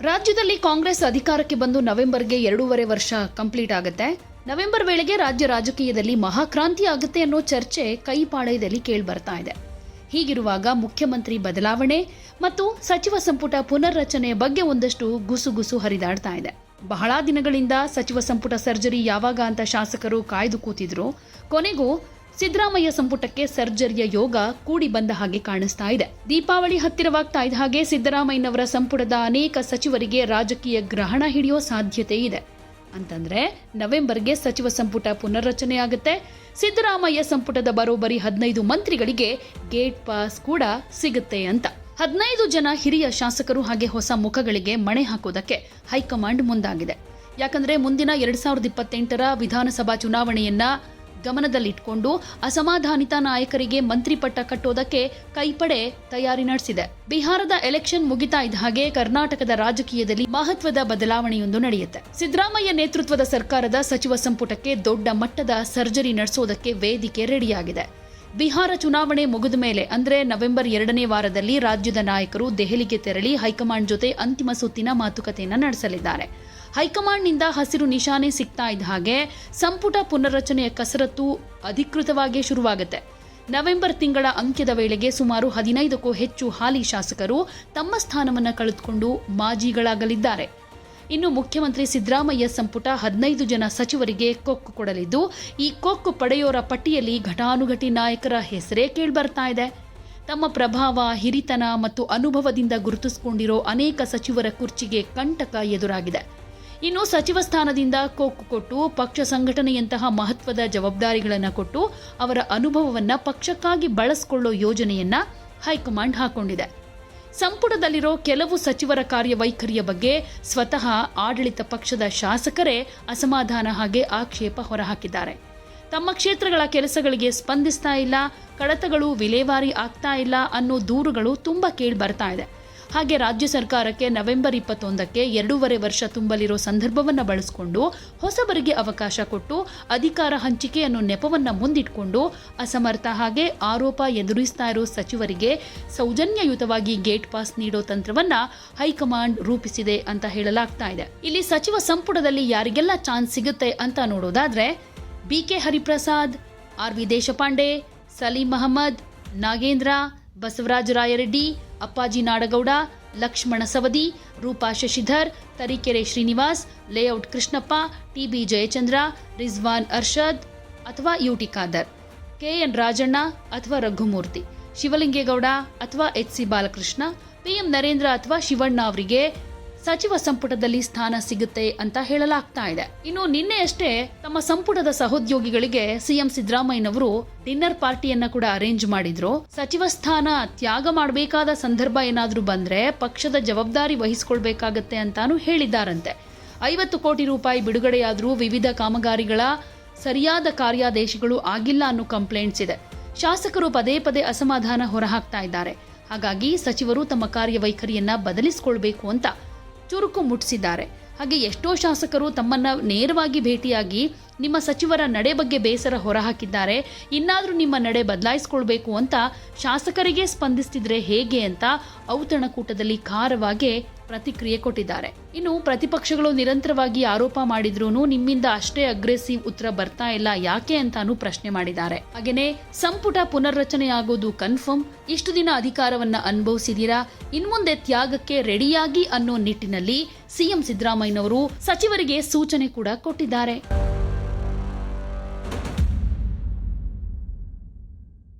ರಾಜ್ಯದಲ್ಲಿ ಕಾಂಗ್ರೆಸ್ ಅಧಿಕಾರಕ್ಕೆ ಬಂದು ನವೆಂಬರ್ಗೆ ಎರಡೂವರೆ ವರ್ಷ ಕಂಪ್ಲೀಟ್ ಆಗುತ್ತೆ. ನವೆಂಬರ್ ವೇಳೆಗೆ ರಾಜ್ಯ ರಾಜಕೀಯದಲ್ಲಿ ಮಹಾಕ್ರಾಂತಿ ಆಗುತ್ತೆ ಅನ್ನೋ ಚರ್ಚೆ ಕೈಪಾಳೆಯಲ್ಲಿ ಕೇಳಿ ಬರ್ತಾ ಇದೆ. ಹೀಗಿರುವಾಗ ಮುಖ್ಯಮಂತ್ರಿ ಬದಲಾವಣೆ ಮತ್ತು ಸಚಿವ ಸಂಪುಟ ಪುನರ್ರಚನೆ ಬಗ್ಗೆ ಒಂದಷ್ಟು ಗುಸುಗುಸು ಹರಿದಾಡ್ತಾ ಇದೆ. ಬಹಳ ದಿನಗಳಿಂದ ಸಚಿವ ಸಂಪುಟ ಸರ್ಜರಿ ಯಾವಾಗ ಅಂತ ಶಾಸಕರು ಕಾಯ್ದು ಕೂತಿದ್ರು. ಕೊನೆಗೂ ಸಿದ್ದರಾಮಯ್ಯ ಸಂಪುಟಕ್ಕೆ ಸರ್ಜರಿಯ ಯೋಗ ಕೂಡಿ ಬಂದ ಹಾಗೆ ಕಾಣಿಸ್ತಾ ಇದೆ. ದೀಪಾವಳಿ ಹತ್ತಿರವಾಗ್ತಾ ಇದ್ದ ಹಾಗೆ ಸಿದ್ದರಾಮಯ್ಯನವರ ಸಂಪುಟದ ಅನೇಕ ಸಚಿವರಿಗೆ ರಾಜಕೀಯ ಗ್ರಹಣ ಹಿಡಿಯೋ ಸಾಧ್ಯತೆ ಇದೆ. ಅಂತಂದ್ರೆ ನವೆಂಬರ್ಗೆ ಸಚಿವ ಸಂಪುಟ ಪುನರ್ರಚನೆ ಆಗುತ್ತೆ. ಸಿದ್ದರಾಮಯ್ಯ ಸಂಪುಟದ ಬರೋಬ್ಬರಿ ಹದಿನೈದು ಮಂತ್ರಿಗಳಿಗೆ ಗೇಟ್ ಪಾಸ್ ಕೂಡ ಸಿಗುತ್ತೆ ಅಂತ. ಹದಿನೈದು ಜನ ಹಿರಿಯ ಶಾಸಕರು ಹಾಗೆ ಹೊಸ ಮುಖಗಳಿಗೆ ಮಣೆ ಹಾಕೋದಕ್ಕೆ ಹೈಕಮಾಂಡ್ ಮುಂದಾಗಿದೆ. ಯಾಕಂದ್ರೆ ಮುಂದಿನ ಎರಡ್ ಸಾವಿರದ ಇಪ್ಪತ್ತೆಂಟರ ವಿಧಾನಸಭಾ ಚುನಾವಣೆಯನ್ನ ಗಮನದಲ್ಲಿಟ್ಕೊಂಡು ಅಸಮಾಧಾನಿತ ನಾಯಕರಿಗೆ ಮಂತ್ರಿ ಪಟ್ಟ ಕಟ್ಟೋದಕ್ಕೆ ಕೈಪಡೆ ತಯಾರಿ ನಡೆಸಿದೆ. ಬಿಹಾರದ ಎಲೆಕ್ಷನ್ ಮುಗಿತಾ ಇದ್ದ ಹಾಗೆ ಕರ್ನಾಟಕದ ರಾಜಕೀಯದಲ್ಲಿ ಮಹತ್ವದ ಬದಲಾವಣೆಯೊಂದು ನಡೆಯುತ್ತೆ. ಸಿದ್ದರಾಮಯ್ಯ ನೇತೃತ್ವದ ಸರ್ಕಾರದ ಸಚಿವ ಸಂಪುಟಕ್ಕೆ ದೊಡ್ಡ ಮಟ್ಟದ ಸರ್ಜರಿ ನಡೆಸೋದಕ್ಕೆ ವೇದಿಕೆ ರೆಡಿಯಾಗಿದೆ. ಬಿಹಾರ ಚುನಾವಣೆ ಮುಗಿದ ಮೇಲೆ, ಅಂದ್ರೆ ನವೆಂಬರ್ ಎರಡನೇ ವಾರದಲ್ಲಿ ರಾಜ್ಯದ ನಾಯಕರು ದೆಹಲಿಗೆ ತೆರಳಿ ಹೈಕಮಾಂಡ್ ಜೊತೆ ಅಂತಿಮ ಸುತ್ತಿನ ಮಾತುಕತೆಯನ್ನು ನಡೆಸಲಿದ್ದಾರೆ. ಹೈಕಮಾಂಡ್ನಿಂದ ಹಸಿರು ನಿಶಾನೆ ಸಿಗ್ತಾ ಇದ್ದ ಹಾಗೆ ಸಂಪುಟ ಪುನರ್ರಚನೆಯ ಕಸರತ್ತು ಅಧಿಕೃತವಾಗಿ ಶುರುವಾಗುತ್ತೆ. ನವೆಂಬರ್ ತಿಂಗಳ ಅಂತ್ಯದ ವೇಳೆಗೆ ಸುಮಾರು ಹದಿನೈದಕ್ಕೂ ಹೆಚ್ಚು ಹಾಲಿ ಶಾಸಕರು ತಮ್ಮ ಸ್ಥಾನವನ್ನು ಕಳೆದುಕೊಂಡು ಮಾಜಿಗಳಾಗಲಿದ್ದಾರೆ. ಇನ್ನು ಮುಖ್ಯಮಂತ್ರಿ ಸಿದ್ದರಾಮಯ್ಯ ಸಂಪುಟ ಹದಿನೈದು ಜನ ಸಚಿವರಿಗೆ ಕೊಕ್ಕು ಕೊಡಲಿದ್ದು, ಈ ಕೊಕ್ಕು ಪಡೆಯೋರ ಪಟ್ಟಿಯಲ್ಲಿ ಘಟಾನುಘಟಿ ನಾಯಕರ ಹೆಸರೇ ಕೇಳಿಬರ್ತಾ ಇದೆ. ತಮ್ಮ ಪ್ರಭಾವ, ಹಿರಿತನ ಮತ್ತು ಅನುಭವದಿಂದ ಗುರುತಿಸಿಕೊಂಡಿರೋ ಅನೇಕ ಸಚಿವರ ಕುರ್ಚಿಗೆ ಕಂಟಕ ಎದುರಾಗಿದೆ. ಇನ್ನು ಸಚಿವ ಸ್ಥಾನದಿಂದ ಕೊಕ್ಕು ಕೊಟ್ಟು ಪಕ್ಷ ಸಂಘಟನೆಯಂತಹ ಮಹತ್ವದ ಜವಾಬ್ದಾರಿಗಳನ್ನು ಕೊಟ್ಟು ಅವರ ಅನುಭವವನ್ನು ಪಕ್ಷಕ್ಕಾಗಿ ಬಳಸಿಕೊಳ್ಳೋ ಯೋಜನೆಯನ್ನ ಹೈಕಮಾಂಡ್ ಹಾಕೊಂಡಿದೆ. ಸಂಪುಟದಲ್ಲಿರೋ ಕೆಲವು ಸಚಿವರ ಕಾರ್ಯವೈಖರಿಯ ಬಗ್ಗೆ ಸ್ವತಃ ಆಡಳಿತ ಪಕ್ಷದ ಶಾಸಕರೇ ಅಸಮಾಧಾನ ಹಾಗೆ ಆಕ್ಷೇಪ ಹೊರಹಾಕಿದ್ದಾರೆ. ತಮ್ಮ ಕ್ಷೇತ್ರಗಳ ಕೆಲಸಗಳಿಗೆ ಸ್ಪಂದಿಸ್ತಾ ಇಲ್ಲ, ಕಡತಗಳು ವಿಲೇವಾರಿ ಆಗ್ತಾ ಇಲ್ಲ ಅನ್ನೋ ದೂರುಗಳು ತುಂಬಾ ಕೇಳಿ ಬರ್ತಾ ಇದೆ. ಹಾಗೆ ರಾಜ್ಯ ಸರ್ಕಾರಕ್ಕೆ ನವೆಂಬರ್ ಇಪ್ಪತ್ತೊಂದಕ್ಕೆ ಎರಡೂವರೆ ವರ್ಷ ತುಂಬಲಿರೋ ಸಂದರ್ಭವನ್ನು ಬಳಸಿಕೊಂಡು ಹೊಸಬರಿಗೆ ಅವಕಾಶ ಕೊಟ್ಟು ಅಧಿಕಾರ ಹಂಚಿಕೆಯನ್ನು ನೆಪವನ್ನು ಮುಂದಿಟ್ಕೊಂಡು ಅಸಮರ್ಥ ಹಾಗೆ ಆರೋಪ ಎದುರಿಸ್ತಾ ಇರೋ ಸಚಿವರಿಗೆ ಸೌಜನ್ಯಯುತವಾಗಿ ಗೇಟ್ ಪಾಸ್ ನೀಡೋ ತಂತ್ರವನ್ನ ಹೈಕಮಾಂಡ್ ರೂಪಿಸಿದೆ ಅಂತ ಹೇಳಲಾಗ್ತಾ ಇದೆ. ಇಲ್ಲಿ ಸಚಿವ ಸಂಪುಟದಲ್ಲಿ ಯಾರಿಗೆಲ್ಲ ಚಾನ್ಸ್ ಸಿಗುತ್ತೆ ಅಂತ ನೋಡೋದಾದ್ರೆ BK Hariprasad, R V Deshpande, Salim Ahmad Nagendra Basavaraj Rayareddy, Appaji Nadagouda, Laxman Savadi, Roopa Shashidhar, Tarikere Srinivas, layout Krishnappa TB Jayachandra, Rizwan Arshad ಅಥವಾ ಯುಟಿ ಖಾದರ್. ಕೆಎನ್ ರಾಜಣ್ಣ ಅಥವಾ ರಘುಮೂರ್ತಿ. ಶಿವಲಿಂಗೇಗೌಡ ಅಥವಾ H C Balakrishna PM Narendra ಅಥವಾ ಶಿವಣ್ಣ ಅವರಿಗೆ ಸಚಿವ ಸಂಪುಟದಲ್ಲಿ ಸ್ಥಾನ ಸಿಗುತ್ತೆ ಅಂತ ಹೇಳಲಾಗ್ತಾ ಇದೆ. ಇನ್ನು ನಿನ್ನೆಯಷ್ಟೇ ತಮ್ಮ ಸಂಪುಟದ ಸಹೋದ್ಯೋಗಿಗಳಿಗೆ ಸಿಎಂ ಸಿದ್ದರಾಮಯ್ಯನವರು ಡಿನ್ನರ್ ಪಾರ್ಟಿಯನ್ನ ಕೂಡ ಅರೇಂಜ್ ಮಾಡಿದ್ರು. ಸಚಿವ ಸ್ಥಾನ ತ್ಯಾಗ ಮಾಡಬೇಕಾದ ಸಂದರ್ಭ ಏನಾದ್ರೂ ಬಂದ್ರೆ ಪಕ್ಷದ ಜವಾಬ್ದಾರಿ ವಹಿಸಿಕೊಳ್ಬೇಕಾಗತ್ತೆ ಅಂತಾನು ಹೇಳಿದ್ದಾರಂತೆ. ಐವತ್ತು ಕೋಟಿ ರೂಪಾಯಿ ಬಿಡುಗಡೆಯಾದ್ರೂ ವಿವಿಧ ಕಾಮಗಾರಿಗಳ ಸರಿಯಾದ ಕಾರ್ಯಾದೇಶಗಳು ಆಗಿಲ್ಲ ಅನ್ನೋ ಕಂಪ್ಲೇಂಟ್ಸ್ ಇದೆ. ಶಾಸಕರು ಪದೇ ಪದೇ ಅಸಮಾಧಾನ ಹೊರಹಾಕ್ತಾ ಇದ್ದಾರೆ. ಹಾಗಾಗಿ ಸಚಿವರು ತಮ್ಮ ಕಾರ್ಯವೈಖರಿಯನ್ನ ಬದಲಿಸಿಕೊಳ್ಬೇಕು ಅಂತ ಚುರುಕು ಮುಟ್ಟಿಸಿದ್ದಾರೆ. ಹಾಗೆ ಎಷ್ಟೋ ಶಾಸಕರು ತಮ್ಮನ್ನ ನೇರವಾಗಿ ಭೇಟಿಯಾಗಿ ನಿಮ್ಮ ಸಚಿವರ ನಡೆ ಬಗ್ಗೆ ಬೇಸರ ಹೊರಹಾಕಿದ್ದಾರೆ. ಇನ್ನಾದರೂ ನಿಮ್ಮ ನಡೆ ಬದಲಾಯಿಸ್ಕೊಳ್ಬೇಕು ಅಂತ ಶಾಸಕರಿಗೆ ಸ್ಪಂದಿಸ್ತಿದ್ರೆ ಹೇಗೆ ಅಂತ ಔತಣಕೂಟದಲ್ಲಿ ಖಾರವಾಗಿ ಪ್ರತಿಕ್ರಿಯೆ ಕೊಟ್ಟಿದ್ದಾರೆ. ಇನ್ನು ಪ್ರತಿಪಕ್ಷಗಳು ನಿರಂತರವಾಗಿ ಆರೋಪ ಮಾಡಿದ್ರೂ ನಿಮ್ಮಿಂದ ಅಷ್ಟೇ ಅಗ್ರೆಸಿವ್ ಉತ್ತರ ಬರ್ತಾ ಇಲ್ಲ, ಯಾಕೆ ಅಂತಾನು ಪ್ರಶ್ನೆ ಮಾಡಿದ್ದಾರೆ. ಹಾಗೇನೆ ಸಂಪುಟ ಪುನರ್ರಚನೆ ಆಗೋದು ಕನ್ಫರ್ಮ್, ಇಷ್ಟು ದಿನ ಅಧಿಕಾರವನ್ನ ಅನುಭವಿಸಿದೀರಾ, ಇನ್ಮುಂದೆ ತ್ಯಾಗಕ್ಕೆ ರೆಡಿಯಾಗಿ ಅನ್ನೋ ನಿಟ್ಟಿನಲ್ಲಿ ಸಿಎಂ ಸಿದ್ದರಾಮಯ್ಯನವರು ಸಚಿವರಿಗೆ ಸೂಚನೆ ಕೂಡ ಕೊಟ್ಟಿದ್ದಾರೆ.